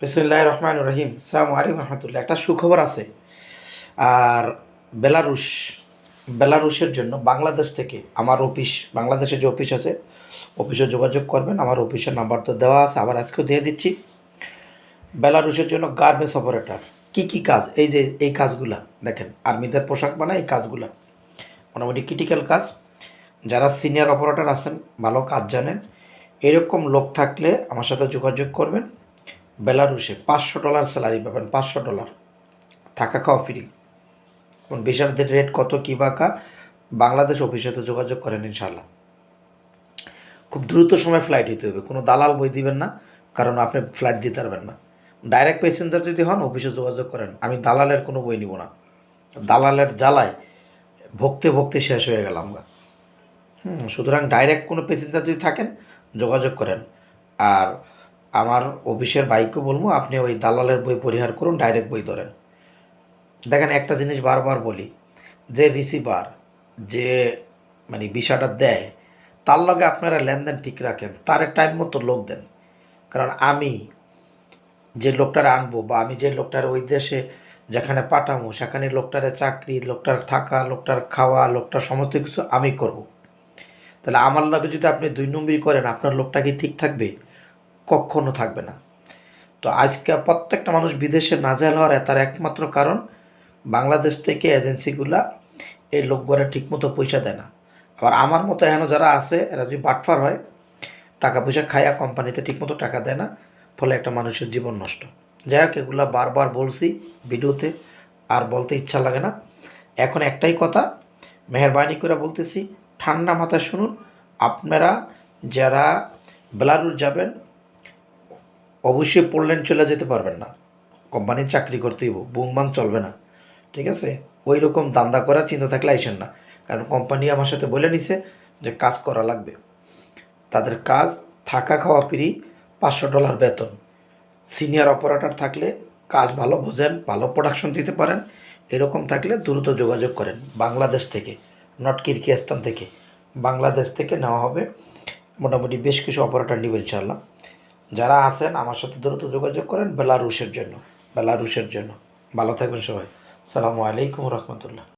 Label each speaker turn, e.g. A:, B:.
A: বিসমুল্লাহ রহমান রহিম সালাম আলাইকুম রহমতুল্লাহ। একটা সুখবর আছে। আর বেলারুশ, বেলারুশের জন্য বাংলাদেশ থেকে আমার অফিস, বাংলাদেশে যে অফিস আছে, অফিসে যোগাযোগ করবেন। আমার অফিসের নাম্বার তো দেওয়া আছে, আবার আজকেও দিয়ে দিচ্ছি। বেলারুশের জন্য গার্মেন্টস অপারেটর। কি কি কাজ? এই যে, এই কাজগুলা, দেখেন, আর্মিদের পোশাক বানায় এই কাজগুলা। মোটামুটি ক্রিটিক্যাল কাজ। যারা সিনিয়র অপারেটর আছেন, ভালো কাজ জানেন। এরকম লোক থাকলে আমার সাথে যোগাযোগ করবেন। বেলারুশে পাঁচশো ডলার স্যালারি পাবেন, পাঁচশো ডলার। থাকা খাওয়া ফ্রি। কোন বিশালদের রেট কত, কী বাঁকা বাংলাদেশ অফিসে তো যোগাযোগ করেন ইনশাল্লাহ খুব দ্রুত সময় ফ্লাইট দিতে হবে, কোনো দালাল বই দিবেন না, কারণ আপনি ফ্লাইট দিতে পারবেন না। ডাইরেক্ট প্যাসেঞ্জার যদি হন, অফিসে যোগাযোগ করেন, আমি দালালের কোনো বই নিব না। দালালের জ্বালায় ভক্তে ভক্তে শেষ হয়ে গেলাম গা। হুম, সুতরাং ডাইরেক্ট কোনো প্যাসেঞ্জার যদি থাকেন, যোগাযোগ করেন। আর আমার অফিসের বাইকও বলব, আপনি ওই দালালের বই পরিহার করুন ডাইরেক্ট বই ধরেন। দেখেন, একটা জিনিস বারবার বলি, যে রিসিভার যে মানে বিষয়টা দেয়, তার লগে আপনারা লেনদেন ঠিক রাখেন, তার টাইম মতো লোক দেন। কারণ আমি যে লোকটার আনব বা আমি যে লোকটার ওই দেশে যেখানে পাঠাবো সেখানে লোকটার চাকরি, লোকটার থাকা, লোকটার খাওয়া, লোকটার সমস্ত কিছু আমি করব। তাহলে আমার লগে যদি আপনি দুই নম্বরই করেন, আপনার লোকটা কি ঠিক থাকবে? কখনো থাকবে না। তো আজকে প্রত্যেকটা মানুষ বিদেশে না নাজেহাল হওয়ার তার একমাত্র কারণ, বাংলাদেশ থেকে এজেন্সিগুলা এই লোকগড়ে ঠিকমতো পয়সা দেয় না। আবার আমার মতো এখনও যারা আছে, এরা যদি বাটফার হয়, টাকা পয়সা খায়া কোম্পানিতে ঠিকমতো টাকা দেয় না, ফলে একটা মানুষের জীবন নষ্ট। যাই হোক, এগুলো বারবার বলছি ভিডিওতে, আর বলতে ইচ্ছা লাগে না। এখন একটাই কথা, মেহরবানি করে বলতেছি, ঠান্ডা মাথায় শুনুন, আপনারা যারা বেলারুস যাবেন অবশ্যই পোল্যান্ড চলে যেতে পারবেন না। কোম্পানির চাকরি করতেই বুমবাং চলবে না। ঠিক আছে? ওই রকম দান্দা করার চিন্তা থাকলে আইসেন না। কারণ কোম্পানি আমার সাথে বলে নিছে যে কাজ করা লাগবে। তাদের কাজ থাকা খাওয়া ফ্রি, পাঁচশো ডলার বেতন। সিনিয়র অপারেটর থাকলে কাজ ভালো বোঝেন, ভালো প্রোডাকশন দিতে পারেন। এরকম থাকলে দ্রুত যোগাযোগ করেন বাংলাদেশ থেকে নট কিরকিস্তান থেকে। বাংলাদেশ থেকে নেওয়া হবে মোটামুটি বেশ কিছু অপারেটর নিবে ইনশাল্লাহ যারা আছেন, আমার সাথে দ্রুত যোগাযোগ করেন বেলারুশের জন্য। বেলারুশের জন্য। ভালো থাকবেন সবাই। সালামু আলাইকুম রহমতুল্লাহ।